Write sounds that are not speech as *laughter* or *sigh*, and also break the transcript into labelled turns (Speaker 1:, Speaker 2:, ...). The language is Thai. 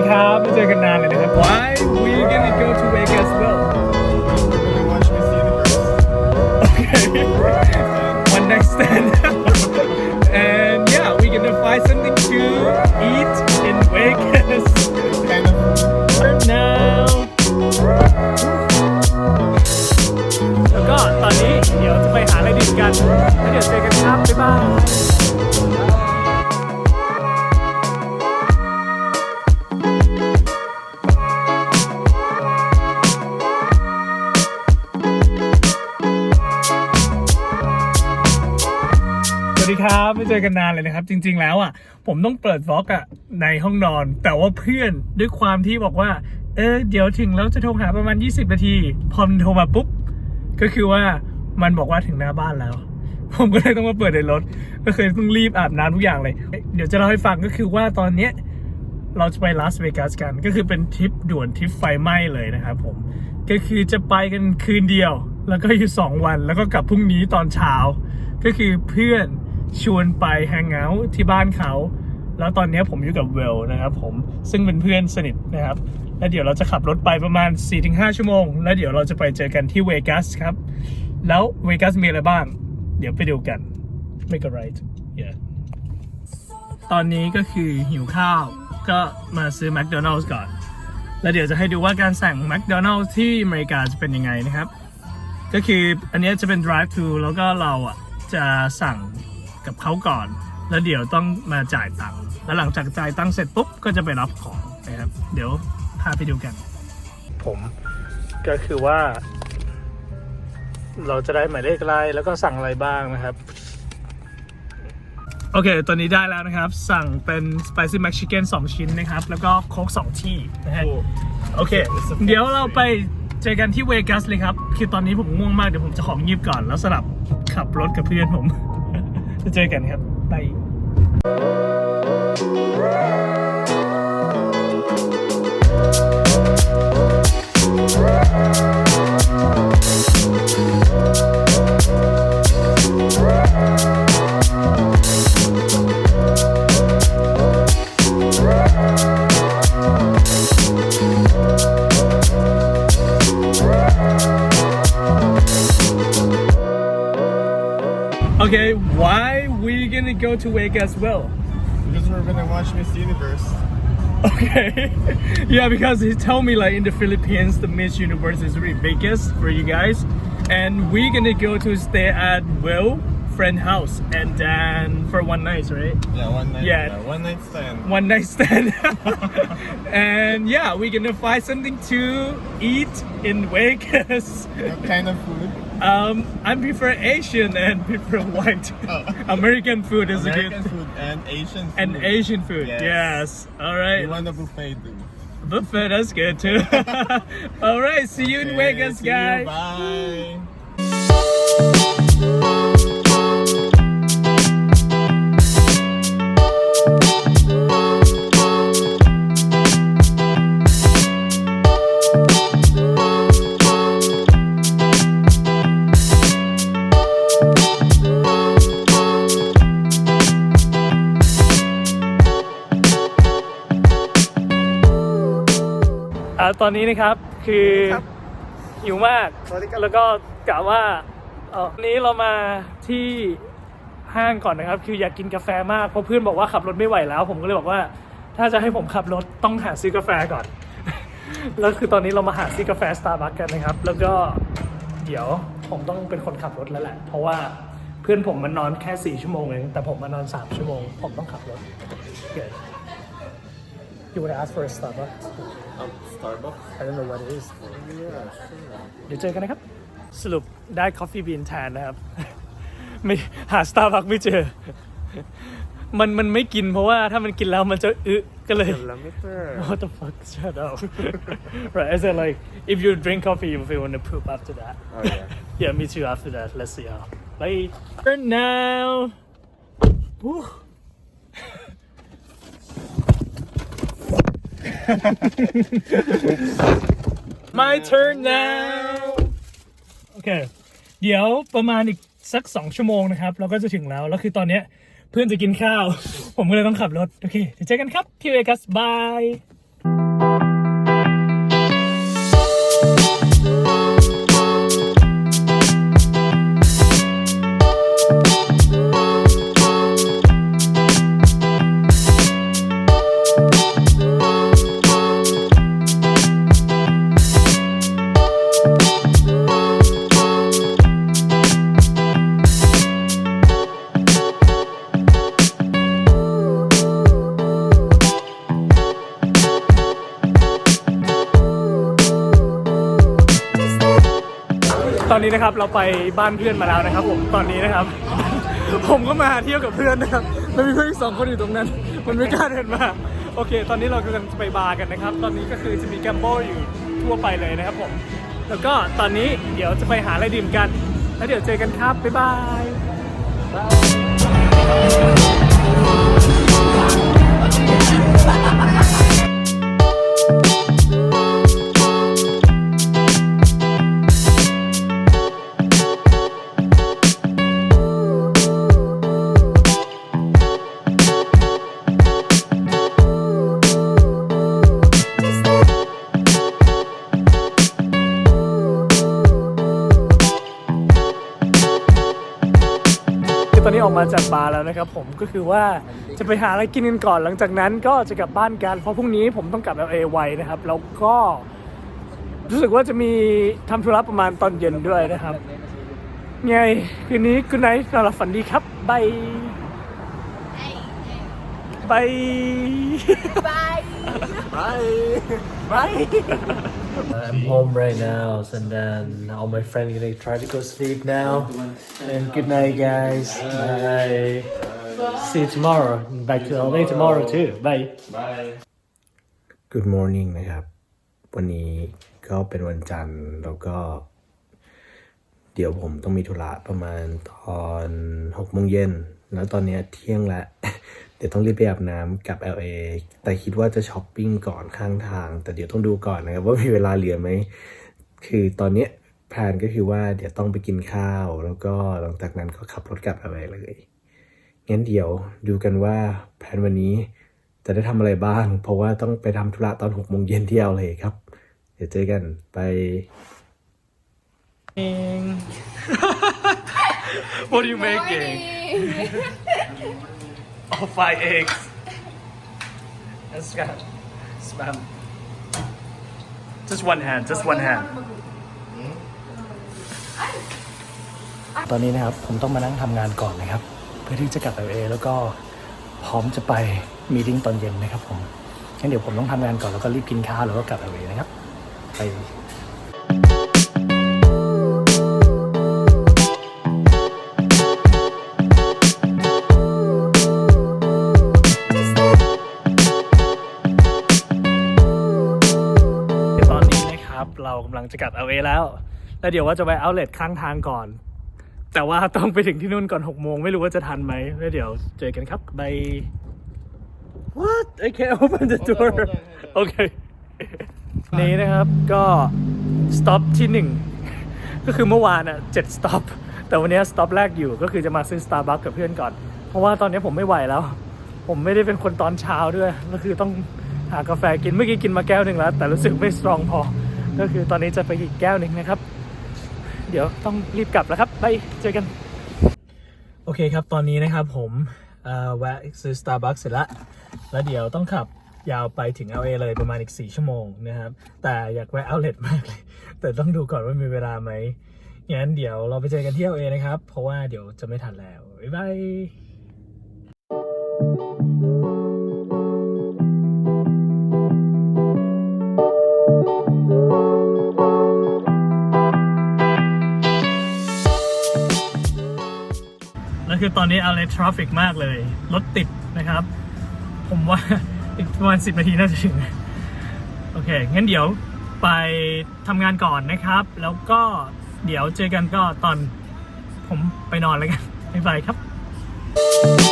Speaker 1: ดีครับไม่เจอกันนานเลยนะครับ Why we gonna go to Vegas well
Speaker 2: Really watch Miss Universe.
Speaker 1: Okay *laughs* one night stand *laughs* and yeah we gonna find something to eat in Vegas
Speaker 2: Kind of
Speaker 1: for วัสดีครับไม่เจอกันนานเลยนะครับ จริง ๆ แล้วอะ ผมต้องเปิดวอกอะในห้องนอน แต่ว่าเพื่อนด้วยความที่บอกว่า เออเดี๋ยวถึงแล้วจะโทรหาประมาณ 20 นาที พอมันโทรมาปุ๊บ ก็คือว่ามันบอกว่าถึงหน้าบ้านแล้ว ผมก็เลยต้องมาเปิดในรถ ก็คือต้องรีบอาบน้ำทุกอย่างเลย เดี๋ยวจะเล่าให้ฟังก็คือว่าตอนเนี้ยเราจะไปลาสเวกัสกันก็คือเป็นทริปด่วนทริปไฟไหม้เลยนะครับผมก็คือจะไปกันคืนเดียว แล้วก็อยู่สองวันแล้วก็กลับพรุ่งนี้ตอนเช้า ก็คือเพื่อน ชวนไปแฮงเอาท์ที่บ้านเขา แล้วตอนนี้ผมอยู่กับเวลนะครับผมซึ่งเป็นเพื่อนสนิทนะครับ แล้วเดี๋ยวเราจะขับรถไปประมาณ 4-5 ชั่วโมง แล้วเดี๋ยวเราจะไปเจอกันที่เวกัสครับ แล้วเวกัสมีอะไรบ้าง เดี๋ยวไปดูกัน Make a right yeah ตอนนี้ก็คือหิวข้าวก็มาซื้อแม d โดนัล s ์ก่อน แล้วเดี๋ยวจะให้ดูว่าการสั่งแม d โดนัล s ์ที่อเมริกาจะเป็นยังไงนะครับ ก็คืออันนี้จะเป็น drive thru แล้วก็เราอะจะสั่ง กับเขาก่อน แล้วเดี๋ยวต้องมาจ่ายตังค์แล้วหลังจากจ่ายตังค์เสร็จปุ๊บก็จะไปรับของนะครับ เดี๋ยวพาไปดูกัน ผมก็คือว่า เราจะได้หมายเลขอะไรแล้วก็สั่งอะไรบ้างนะครับ โอเคตัวนี้ได้แล้วนะครับ สั่งเป็น spicy mac chicken 2 ชิ้นนะครับ แล้วก็โค้ก2 ที่นะฮะ
Speaker 2: cool.
Speaker 1: โอเค เดี๋ยวเราไปเจอกันที่เวกัสเลยครับ คือตอนนี้ผมง่วงมาก เดี๋ยวผมจะของงีบก่อนแล้วสลับขับรถกับเพื่อนผม จะเจอกันครับไปโ why we gonna go to Wake as well
Speaker 2: Because we're gonna watch Miss Universe.
Speaker 1: Okay. *laughs* yeah, because he told me like in the Philippines the Miss Universe is really biggest for you guys. And we're gonna go to stay at Will friend house and then for one night, right?
Speaker 2: Yeah, one night.
Speaker 1: Yeah.
Speaker 2: one night stand.
Speaker 1: One night stand. *laughs* and yeah, we're gonna find something to eat in Vegas.
Speaker 2: What kind of food?
Speaker 1: um, I prefer Asian and prefer white. *laughs*
Speaker 2: Oh.
Speaker 1: American food is
Speaker 2: American
Speaker 1: good.
Speaker 2: food and Asian *laughs* food.
Speaker 1: And Asian food,
Speaker 2: Yes.
Speaker 1: yes. All right.
Speaker 2: You want a buffet too?
Speaker 1: Buffet, that's good too. All right, see you in Vegas, guys.
Speaker 2: Bye.
Speaker 1: ตอนนี้นะครับคือ
Speaker 2: ครับ
Speaker 1: หิวมาก
Speaker 2: สวัสดีครับ
Speaker 1: แล้วก็กะว่าเออวันนี้เรามาที่ห้างก่อนนะครับ คืออยากกินกาแฟมากเพราะเพื่อนบอกว่าขับรถไม่ไหวแล้ว ผมก็เลยบอกว่า ถ้าจะให้ผมขับรถต้องหาซื้อกาแฟก่อน แล้วคือตอนนี้เรามาหาซื้อกาแฟสตาร์บัคกันนะครับ แล้วก็เดี๋ยวผมต้องเป็นคนขับรถแล้วแหละ เพราะว่าเพื่อนผมมันนอนแค่สี่ชั่วโมงเอง แต่ผมมานอนสามชั่วโมง ผมต้องขับรถเกิด You would ask for a Starbucks?
Speaker 2: Um, Starbucks.
Speaker 1: I don't know what it is.
Speaker 2: Yeah, sure.
Speaker 1: เดี๋ยวเจอกันนะครับ สรุปได้ Coffee Bean แทนนะครับ ไม่หา Starbucks ไม่เจอ มันมันไม่กินเพราะว่าถ้ามันกินแล้วมันจะอึก็เลย
Speaker 2: Kilometer.
Speaker 1: What the fuck shut up right I said like if you drink coffee you will want to poop after that
Speaker 2: Oh yeah.
Speaker 1: yeah me too after that let's see how bye for now Woo. My turn now โอเค เดี๋ยวประมาณอีกสักสองชั่วโมงนะครับ เราก็จะถึงแล้ว แล้วคือตอนเนี้ยเพื่อนจะกินข้าว ผมก็เลยต้องขับรถ โอเคเดี๋ยวเจอกันครับที่เวกัสบาย ตอนนี้นะครับเราไปบ้านเพื่อนมาแล้วนะครับ ผมตอนนี้นะครับ ผมก็มาเที่ยวกับเพื่อนนะครับแล้วมีเพื่อนอีกสองคนอยู่ตรงนั้น มันไม่กล้าเดินมาโอเค ตอนนี้เรากำลังจะไปบาร์กันนะครับ ตอนนี้ก็คือจะมีแกมโบอยู่ทั่วไปเลยนะครับผมแล้วก็ตอนนี้เดี๋ยวจะไปหาอะไรดื่มกัน แล้วเดี๋ยวเจอกันครับบ๊ายบาย มาจากบาร์แล้วนะครับผมก็คือว่าจะไปหาอะไรกินกันก่อนหลังจากนั้นก็จะกลับบ้านกันเพราะพรุ่งนี้ผมต้องกลับ LA ไวนะครับ แล้วก็รู้สึกว่าจะมีทำธุระประมาณตอนเย็นด้วยนะครับ ไงคืนนี้คุณไนท์นอนหลับฝันดีครับบายบาย
Speaker 3: Bye.
Speaker 2: Bye.
Speaker 1: Bye.
Speaker 4: I'm home right now, and then all my friends gonna try to go sleep now. And good night, guys. Bye. See you tomorrow. Back to LA tomorrow too. Bye.
Speaker 2: Bye.
Speaker 4: Good morning นะครับ วันนี้ก็เป็นวันจันทร์แล้วก็ เดี๋ยวผมต้องมีธุระประมาณตอนหกโมงเย็น แล้วตอนเนี้ยเที่ยงแล้ว เดี๋ยวต้องรีบไปอาบน้ำกลับ LA แต่คิดว่าจะช้อปปิ้งก่อนข้างทาง แต่เดี๋ยวต้องดูก่อนนะครับว่ามีเวลาเหลือไหม คือตอนเนี้ยแพลนก็คือว่าเดี๋ยวต้องไปกินข้าว แล้วก็หลังจากนั้นก็ขับรถกลับ LA เลยงั้นเดี๋ยวดูกันว่าแผนวันนี้จะได้ทำอะไรบ้าง เพราะว่าต้องไปทำธุระตอนหกโมงเย็นที่เอาเลยครับ เดี๋ยวเจอกันไป
Speaker 1: What are you making? Oh, five eggs. That's got spam. Just one hand, just one hand. ตอนนี้นะครับ ผมต้องมานั่งทำงานก่อนนะครับ เพื่อที่จะกลับ LA แล้วก็พร้อมจะไปมีดิ้งตอนเย็นนะครับผมงั้นเดี๋ยวผมต้องทำงานก่อนแล้วก็รีบกินข้าวแล้วก็กลับ LA นะครับ ไป เรากำลังจะกลับ LA แล้ว แล้วเดี๋ยวว่าจะไปเอาเลทข้างทางก่อน แต่ว่าต้องไปถึงที่นู่นก่อน6โมงไม่รู้ว่าจะทันไหมแล้วเดี๋ยวเจอกันครับบาย What I can't open the door โอเค นี้นะครับก็ stop ที่หนึ่งก็คือเมื่อวานอะ7 stop แต่วันนี้ stop แรกอยู่ก็คือจะมาซื้อ Starbucks กับเพื่อนก่อน เพราะว่าตอนนี้ผมไม่ไหวแล้ว ผมไม่ได้เป็นคนตอนเช้าด้วย ก็คือต้องหากาแฟกินเมื่อกี้กินมาแก้วหนึ่งแล้ว แต่รู้สึกไม่สตรองพอ ก็คือตอนนี้จะไปอีกแก้วหนึ่งนะครับ เดี๋ยวต้องรีบกลับแล้วครับไปเจอกัน โอเคครับตอนนี้นะครับผมแวะซื้อ Starbucks เสร็จแล้วแล้วเดี๋ยวต้องขับยาวไปถึง LA เลยประมาณอีก 4 ชั่วโมงนะครับ แต่อยากแวะ outlet มากเลย แต่ต้องดูก่อนว่ามีเวลาไหมงั้นเดี๋ยวเราไปเจอกันที่ LA นะครับ เพราะว่าเดี๋ยวจะไม่ทันแล้ว บ๊ายบาย อตอนนี้อะไรทราฟิกมากเลย รถติดนะครับ ผมว่าอีกประมาณสิบนาทีน่าจะถึง โอเค งั้นเดี๋ยวไปทำงานก่อนนะครับ แล้วก็เดี๋ยวเจอกันก็ตอนผมไปนอนแล้วกัน บ๊ายบายครับ